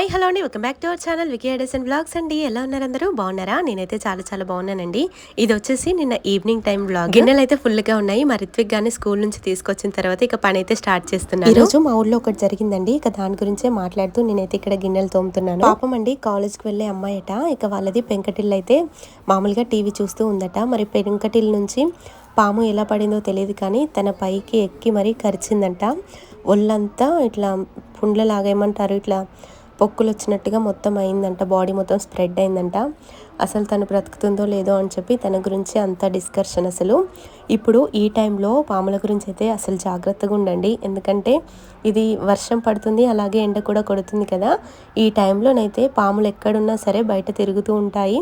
Hi hello అండి. Welcome back to our channel Vicky Edison vlogs అండి. ఎలా ఉన్నారు అందరూ? బాగున్నారా? నేనైతే చాలా చాలా బాగున్నానండి. ఇది వచ్చేసి నిన్న ఈవినింగ్ టైం బ్లాగ్ గిన్నెలు అయితే ఫుల్గా ఉన్నాయి. మా రిత్విక్ గానీ స్కూల్ నుంచి తీసుకొచ్చిన తర్వాత ఇక పని అయితే స్టార్ట్ చేస్తున్నాను. రోజు మా ఊళ్ళో ఒకటి జరిగిందండి. ఇక దాని గురించే మాట్లాడుతూ నేనైతే ఇక్కడ గిన్నెలు తోముతున్నాను. పాపం అండి కాలేజ్కి వెళ్ళే అమ్మాయిట. ఇక వాళ్ళది పెంకటిల్లు అయితే మామూలుగా టీవీ చూస్తూ ఉందట. మరి పెంకటిల్ నుంచి పాము ఎలా పడిందో తెలియదు కానీ తన పైకి ఎక్కి మరీ కరిచిందంట. ఒళ్ళంతా ఇట్లా పుండ్లలాగా ఏమంటారు? ఇట్లా పొక్కులు వచ్చినట్టుగా మొత్తం అయిందంట. బాడీ మొత్తం స్ప్రెడ్ అయిందంట. అసలు తను బ్రతుకుతుందో లేదో అని చెప్పి తన గురించి అంత డిస్కషన్ అసలు. ఇప్పుడు ఈ టైంలో పాముల గురించి అయితే అసలు జాగ్రత్తగా ఉండండి. ఎందుకంటే ఇది వర్షం పడుతుంది అలాగే ఎండ కూడా కొడుతుంది కదా. ఈ టైంలోనైతే పాములు ఎక్కడున్నా సరే బయట తిరుగుతూ ఉంటాయి.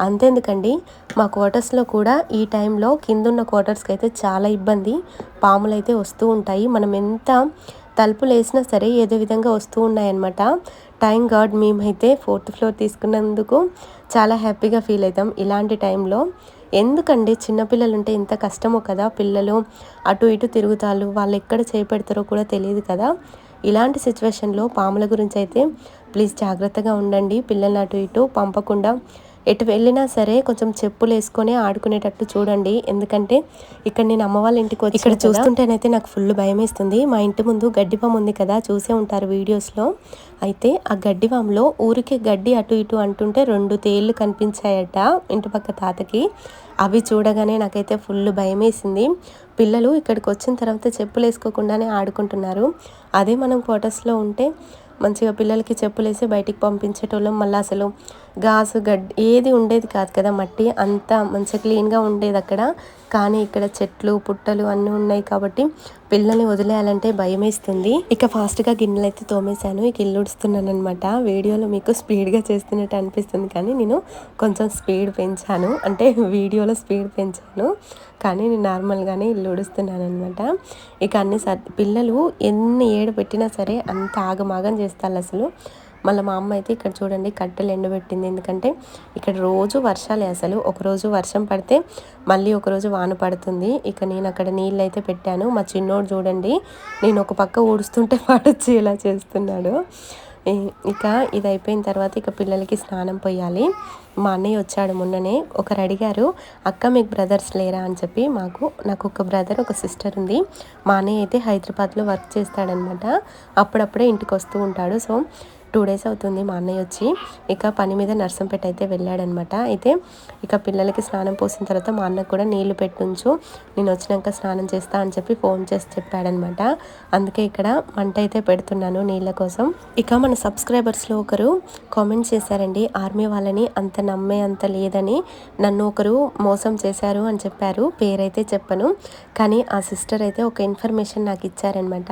అంతెందుకండి మా క్వార్టర్స్లో కూడా ఈ టైంలో కిందున్న క్వార్టర్స్కి అయితే చాలా ఇబ్బంది. పాములు అయితే వస్తూ ఉంటాయి. మనం ఎంత తలుపులు వేసినా సరే ఏదో విధంగా వస్తూ ఉన్నాయన్నమాట. టైం గాడ్ మేమైతే ఫోర్త్ ఫ్లోర్ తీసుకున్నందుకు చాలా హ్యాపీగా ఫీల్ అవుతాం ఇలాంటి టైంలో. ఎందుకండి చిన్నపిల్లలు ఉంటే ఇంత కష్టమో కదా? పిల్లలు అటు ఇటు తిరుగుతారు వాళ్ళు ఎక్కడ చేపెడతారో కూడా తెలియదు కదా? ఇలాంటి సిచ్యువేషన్లో పాముల గురించి అయితే ప్లీజ్ జాగ్రత్తగా ఉండండి. పిల్లల్ని అటు ఇటు పంపకుండా ఎటు వెళ్ళినా సరే కొంచెం చెప్పులు వేసుకొని ఆడుకునేటట్టు చూడండి. ఎందుకంటే ఇక్కడ నేను అమ్మ వాళ్ళ ఇంటికి వచ్చి ఇక్కడ చూస్తుంటేనైతే నాకు ఫుల్ భయం వేస్తుంది మా ఇంటి ముందు గడ్డిపాము ఉంది కదా చూసే ఉంటారు వీడియోస్లో. అయితే ఆ గడ్డిపాములో ఊరికే గడ్డి అటు ఇటు అంటుంటే రెండు తేళ్ళు కనిపించాయట ఇంటి పక్క తాతకి. అవి చూడగానే నాకైతే ఫుల్ భయం వేసింది పిల్లలు ఇక్కడికి వచ్చిన తర్వాత చెప్పులు వేసుకోకుండానే ఆడుకుంటున్నారు. అదే మనం క్వార్టర్స్లో ఉంటే మంచిగా పిల్లలకి చెప్పులేసి బయటికి పంపించేటోళ్ళం. మళ్ళీ అసలు గాజు గడ్డి ఏది ఉండేది కాదు కదా మట్టి అంతా మంచిగా క్లీన్గా ఉండేది అక్కడ. కానీ ఇక్కడ చెట్లు పుట్టలు అన్నీ ఉన్నాయి కాబట్టి పిల్లల్ని వదిలేయాలంటే భయమేస్తుంది ఇక ఫాస్ట్గా గిన్నెలు అయితే తోమేశాను. ఇక ఇల్లు ఉడుస్తున్నాను అనమాట వీడియోలో మీకు స్పీడ్గా చేస్తున్నట్టు అనిపిస్తుంది కానీ నేను కొంచెం స్పీడ్ పెంచాను. అంటే వీడియోలో స్పీడ్ పెంచాను. కానీ నేను నార్మల్గానే ఇల్లు ఉడుస్తున్నాను అనమాట ఇక అన్ని సర్ పిల్లలు ఎన్ని ఏడు పెట్టినా సరే అంత ఆగమాగం చేస్తారు అసలు. మళ్ళీ మా అమ్మ అయితే ఇక్కడ చూడండి కట్టెలు ఎండబెట్టింది. ఎందుకంటే ఇక్కడ రోజు వర్షాలే అసలు. ఒకరోజు వర్షం పడితే మళ్ళీ ఒకరోజు వాన పడుతుంది. ఇక నేను అక్కడ నీళ్ళు అయితే పెట్టాను. మా చిన్నోడు చూడండి నేను ఒక పక్క ఊడుస్తుంటే పడొచ్చి ఇలా చేస్తున్నాడు. ఇక ఇది అయిపోయిన తర్వాత ఇక పిల్లలకి స్నానం పోయాలి మా అన్నయ్య వచ్చాడు మొన్ననే. ఒకరు అడిగారు అక్క మీకు బ్రదర్స్ లేరా? అని చెప్పి మాకు నాకు ఒక బ్రదర్ ఒక సిస్టర్ ఉంది. మా అన్నయ్య అయితే హైదరాబాద్లో వర్క్ చేస్తాడనమాట. అప్పుడప్పుడే ఇంటికి వస్తూ ఉంటాడు. సో టూ డేస్ అవుతుంది మా అన్నయ్య వచ్చి. ఇక పని మీద నర్సంపేట అయితే వెళ్ళాడనమాట. అయితే ఇక పిల్లలకి స్నానం పోసిన తర్వాత మా అన్నకు కూడా నీళ్ళు పెట్టుంచు నేను వచ్చినాక స్నానం చేస్తా అని చెప్పి ఫోన్ చేసి చెప్పాడనమాట. అందుకే ఇక్కడ మంట అయితే పెడుతున్నాను నీళ్ళ కోసం. ఇక మన సబ్స్క్రైబర్స్లో ఒకరు కామెంట్ చేశారండి ఆర్మీ వాళ్ళని అంత నమ్మే అంత లేదని నన్ను ఒకరు మోసం చేశారు అని చెప్పారు. పేరైతే చెప్పను కానీ ఆ సిస్టర్ అయితే ఒక ఇన్ఫర్మేషన్ నాకు ఇచ్చారనమాట.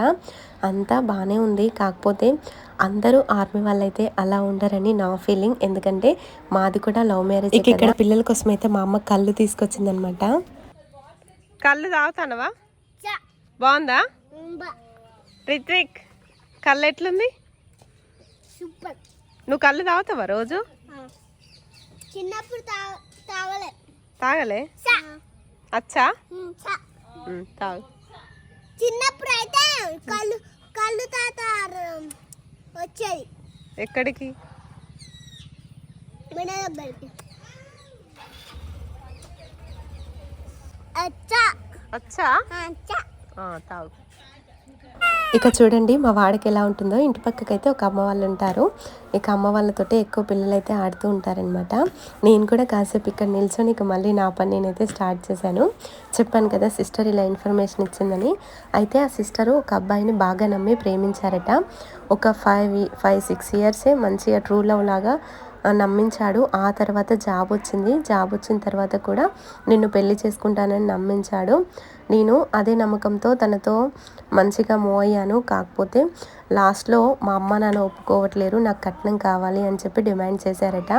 అంతా బాగానే ఉంది కాకపోతే అందరూ ఆర్మీ వాళ్ళైతే అలా ఉండరని నా ఫీలింగ్ ఎందుకంటే మాది కూడా లవ్ మ్యారేజ్ ఇక్కడ పిల్లల కోసం అయితే మా అమ్మ కళ్ళు తీసుకొచ్చిందనమాట కళ్ళు తాగుతానవా? బాగుందా? రిత్విక్ కళ్ళు ఎట్లుంది? నువ్వు కళ్ళు తాగుతావా రోజు? చిన్నప్పుడు తాగలే. తాగలే? అచ్చా? తాగు. చిన్నప్పుడు అయితే కళ్ళు కళ్ళు తాత వచ్చేది. ఎక్కడికి? అచ్చా. అచ్చా? తాగు. ఇక చూడండి మా వాడికి ఎలా ఉంటుందో. ఇంటి పక్కకైతే ఒక అమ్మ వాళ్ళు ఉంటారు. ఇక అమ్మ వాళ్ళతోటే ఎక్కువ పిల్లలు అయితే ఆడుతూ ఉంటారనమాట నేను కూడా కాసేపు ఇక్కడ నిల్చొని ఇక మళ్ళీ నా పని నేనైతే స్టార్ట్ చేశాను. చెప్పాను కదా సిస్టర్ ఇలా ఇన్ఫర్మేషన్ ఇచ్చిందని. అయితే ఆ సిస్టరు ఒక అబ్బాయిని బాగా నమ్మి ప్రేమించారట. ఒక ఫైవ్ ఫైవ్ సిక్స్ ఇయర్సే మంచిగా ట్రూ లవ్ లాగా నమ్మించాడు. ఆ తర్వాత జాబ్ వచ్చింది. జాబ్ వచ్చిన తర్వాత కూడా నిన్ను పెళ్ళి చేసుకుంటానని నమ్మించాడు. నేను అదే నమ్మకంతో తనతో మంచిగా మూవ్ అయ్యాను. కాకపోతే లాస్ట్లో మా అమ్మ నాన్న ఒప్పుకోవట్లేరు నాకు కట్నం కావాలి అని చెప్పి డిమాండ్ చేశారట.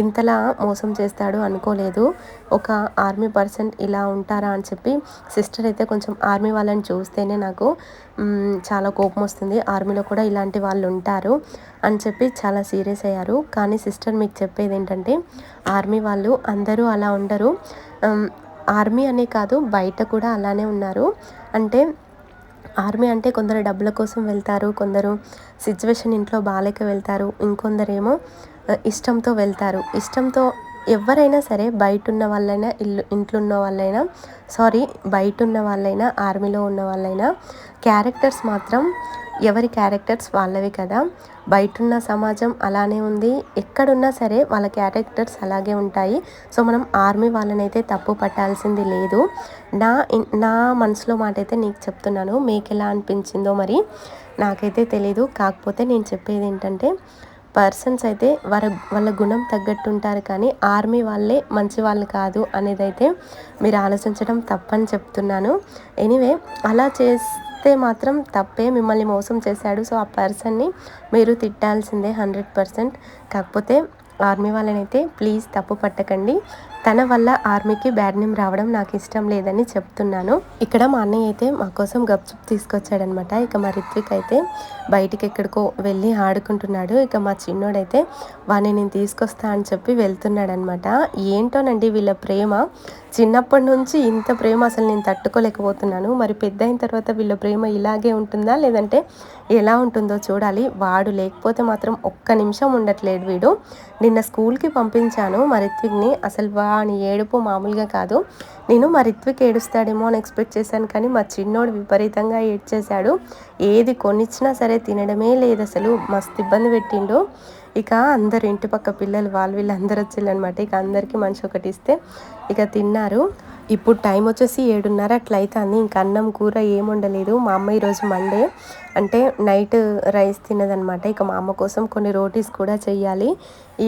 ఇంతలా మోసం చేస్తాడు అనుకోలేదు. ఒక ఆర్మీ పర్సన్ ఇలా ఉంటారా అని చెప్పి సిస్టర్ అయితే కొంచెం ఆర్మీ వాళ్ళని చూస్తేనే నాకు చాలా కోపం వస్తుంది. ఆర్మీలో కూడా ఇలాంటి వాళ్ళు ఉంటారు అని చెప్పి చాలా సీరియస్ అయ్యారు. కానీ సిస్టర్ మీకు చెప్పేది ఏంటంటే ఆర్మీ వాళ్ళు అందరూ అలా ఉండరు. ఆర్మీ అనే కాదు బయట కూడా అలానే ఉన్నారు. అంటే ఆర్మీ అంటే కొందరు డబ్బుల కోసం వెళ్తారు కొందరు సిచ్యువేషన్ ఇంట్లో బాగాలేక వెళ్తారు ఇంకొందరేమో ఇష్టంతో వెళ్తారు. ఇష్టంతో ఎవరైనా సరే బయట ఉన్న వాళ్ళైనా ఇల్లు ఇంట్లో ఉన్న వాళ్ళైనా సారీ బయట ఉన్న వాళ్ళైనా ఆర్మీలో ఉన్న వాళ్ళైనా క్యారెక్టర్స్ మాత్రం ఎవరి క్యారెక్టర్స్ వాళ్ళవి కదా. బయట ఉన్న సమాజం అలానే ఉంది. ఎక్కడున్నా సరే వాళ్ళ క్యారెక్టర్స్ అలాగే ఉంటాయి. సో మనం ఆర్మీ వాళ్ళనైతే తప్పు పట్టాల్సింది లేదు. నా నా మనసులో మాట అయితే నీకు చెప్తున్నాను. మీకు ఎలా అనిపించిందో మరి నాకైతే తెలీదు. కాకపోతే నేను చెప్పేది ఏంటంటే పర్సన్స్ అయితే వాళ్ళ వాళ్ళ గుణం తగ్గట్టు ఉంటారు కానీ ఆర్మీ వాళ్ళే మంచి వాళ్ళు కాదు అనేది అయితే మీరు ఆలోచించడం తప్పని చెప్తున్నాను. ఎనీవే అలా చేస్తే మాత్రం తప్పే మిమ్మల్ని మోసం చేశాడు. సో ఆ పర్సన్ని మీరు తిట్టాల్సిందే హండ్రెడ్ పర్సెంట్. కాకపోతే ఆర్మీ వాళ్ళనైతే ప్లీజ్ తప్పు పట్టకండి. తన వల్ల ఆర్మీకి బ్యాడ్ నేమ్ రావడం నాకు ఇష్టం లేదని చెప్తున్నాను. ఇక్కడ మా అన్నయ్య అయితే మా కోసం గప్చుప్ తీసుకొచ్చాడనమాట. ఇక మా రిత్విక్ అయితే బయటికి ఎక్కడికో వెళ్ళి ఆడుకుంటున్నాడు. ఇక మా చిన్నోడైతే వాడిని నేను తీసుకొస్తా అని చెప్పి వెళ్తున్నాడనమాట. ఏంటోనండి వీళ్ళ ప్రేమ? చిన్నప్పటి నుంచి ఇంత ప్రేమ అసలు నేను తట్టుకోలేకపోతున్నాను. మరి పెద్ద అయిన తర్వాత వీళ్ళ ప్రేమ ఇలాగే ఉంటుందా? లేదంటే ఎలా ఉంటుందో చూడాలి. వాడు లేకపోతే మాత్రం ఒక్క నిమిషం ఉండట్లేడు వీడు. నిన్న స్కూల్కి పంపించాను మా రిత్విక్ని అసలు వాని ఏడుపు మామూలుగా కాదు. నేను మా రిత్విక్ ఏడుస్తాడేమో అని ఎక్స్పెక్ట్ చేశాను కానీ మా చిన్నోడు విపరీతంగా ఏడ్చేశాడు. ఏది కొనిచ్చినా సరే తినడమే లేదు అసలు. మస్తు ఇబ్బంది పెట్టిండు. ఇక అందరు ఇంటి పక్క పిల్లలు వాళ్ళు వీళ్ళు అందరు వచ్చారనమాట ఇక అందరికీ మనిషి ఒకటి ఇస్తే ఇక తిన్నారు. ఇప్పుడు టైం వచ్చేసి ఏడున్నర అట్లయితే అంది. ఇంక అన్నం కూర ఏం ఉండలేదు మా అమ్మ ఈరోజు మండే. అంటే నైట్ రైస్ తినదనమాట ఇక మా అమ్మ కోసం కొన్ని రోటీస్ కూడా చేయాలి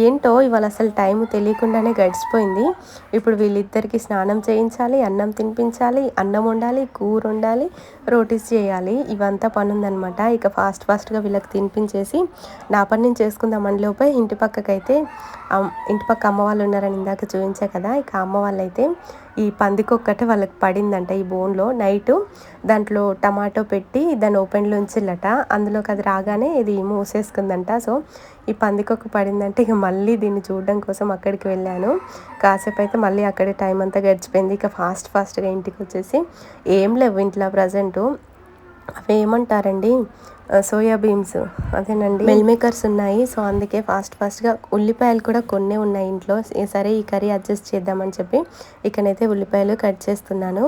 ఏంటో ఇవాళ అసలు టైం తెలియకుండానే గడిచిపోయింది. ఇప్పుడు వీళ్ళిద్దరికి స్నానం చేయించాలి అన్నం తినిపించాలి అన్నం వండాలి కూర వండాలి రోటీస్ చేయాలి. ఇవంతా పని ఉందనమాట ఇక ఫాస్ట్ ఫాస్ట్గా వీళ్ళకి తినిపించేసి నా పని నేను చేసుకుందామని లోపే ఇంటి పక్కకైతే ఇంటి పక్క అమ్మ వాళ్ళు ఉన్నారని ఇందాక చూపించా కదా. ఇక అమ్మ వాళ్ళైతే ఈ పందికొక్కటి వాళ్ళకి పడిందంట ఈ బోన్లో. నైట్ దాంట్లో టమాటో పెట్టి దాన్ని ఓపెన్లో ఉంచిల్లట. అందులోకి అది రాగానే ఇది మూసేసుకుందంట. సో ఈ పందికొక్క పడిందంటే ఇక మళ్ళీ దీన్ని చూడడం కోసం అక్కడికి వెళ్ళాను. కాసేపు అయితే మళ్ళీ అక్కడే టైం అంతా గడిచిపోయింది. ఇక ఫాస్ట్ ఫాస్ట్గా ఇంటికి వచ్చేసి ఏం లేవు ఇంట్లో ప్రజెంటు. అవి ఏమంటారండి సోయా బీన్స్. అదేనండి. మిల్ మేకర్స్ ఉన్నాయి. సో అందుకే ఫాస్ట్ ఫాస్ట్గా ఉల్లిపాయలు కూడా కొన్నే ఉన్నాయి ఇంట్లో. సరే ఈ కర్రీ అడ్జస్ట్ చేద్దామని చెప్పి ఇక్కడైతే ఉల్లిపాయలు కట్ చేస్తున్నాను.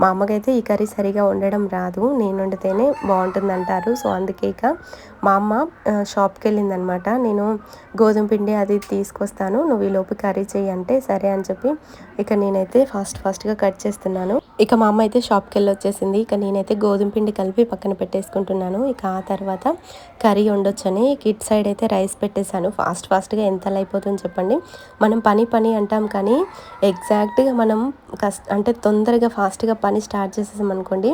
మా అమ్మకైతే ఈ కర్రీ సరిగా వండడం రాదు. నేను వండితేనే బాగుంటుంది అంటారు సో అందుకే ఇక మా అమ్మ షాప్కి వెళ్ళిందనమాట నేను గోధుమ పిండి అది తీసుకొస్తాను. నువ్వు ఈ లోపు కర్రీ చేయి అంటే సరే అని చెప్పి ఇక నేనైతే ఫాస్ట్ ఫాస్ట్గా కట్ చేస్తున్నాను. ఇక మా అమ్మ అయితే షాప్కి వెళ్ళి వచ్చేసింది ఇక నేనైతే గోధుమ పిండి కలిపి పక్కన పెట్టేసుకుంటున్నాను. ఇక ఆ తర్వాత కర్రీ వండొచ్చని కిట్ సైడ్ అయితే రైస్ పెట్టేశాను. ఫాస్ట్ ఫాస్ట్గా ఎంత అయిపోతుందో చెప్పండి. మనం పని పని అంటాం కానీ ఎగ్జాక్ట్గా మనం కష్ట అంటే తొందరగా ఫాస్ట్గా పని స్టార్ట్ చేసేసాం అనుకోండి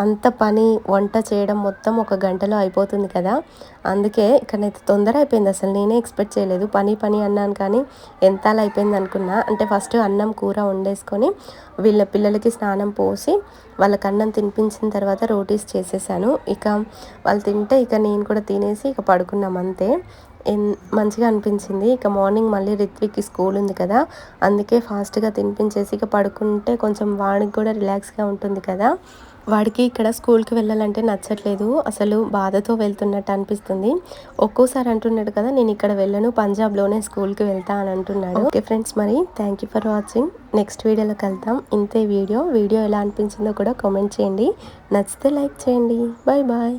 అంత పని వంట చేయడం మొత్తం ఒక గంటలో అయిపోతుంది కదా. అందుకే ఇక్కడైతే తొందర అయిపోయింది అసలు. నేనే ఎక్స్పెక్ట్ చేయలేదు. పని పని అన్నాను కానీ ఎంత అలా అయిపోయింది అనుకున్నా. అంటే ఫస్ట్ అన్నం కూర వండేసుకొని వీళ్ళ పిల్లలకి స్నానం పోసి వాళ్ళకి అన్నం తినిపించిన తర్వాత రోటీస్ చేసేసాను. ఇక వాళ్ళు తింటే ఇక నేను కూడా తినేసి ఇక పడుకున్నాం అంతే. ఎన్- మంచిగా అనిపించింది. ఇక మార్నింగ్ మళ్ళీ రిత్విక్కి స్కూల్ ఉంది కదా. అందుకే ఫాస్ట్గా తినిపించేసి ఇక పడుకుంటే కొంచెం వాడికి కూడా రిలాక్స్గా ఉంటుంది కదా. వాడికి ఇక్కడ స్కూల్కి వెళ్ళాలంటే నచ్చట్లేదు. అసలు బాధతో వెళ్తున్నట్టు అనిపిస్తుంది. ఒక్కోసారి అంటున్నాడు కదా నేను ఇక్కడ వెళ్ళను పంజాబ్లోనే స్కూల్కి వెళ్తా అని అంటున్నాడు. ఓకే ఫ్రెండ్స్ మరి thank you for watching. Next వీడియోలోకి వెళ్తాం ఇంతే వీడియో. వీడియో ఎలా అనిపించిందో కూడా కామెంట్ చేయండి. నచ్చితే లైక్ చేయండి. Bye bye.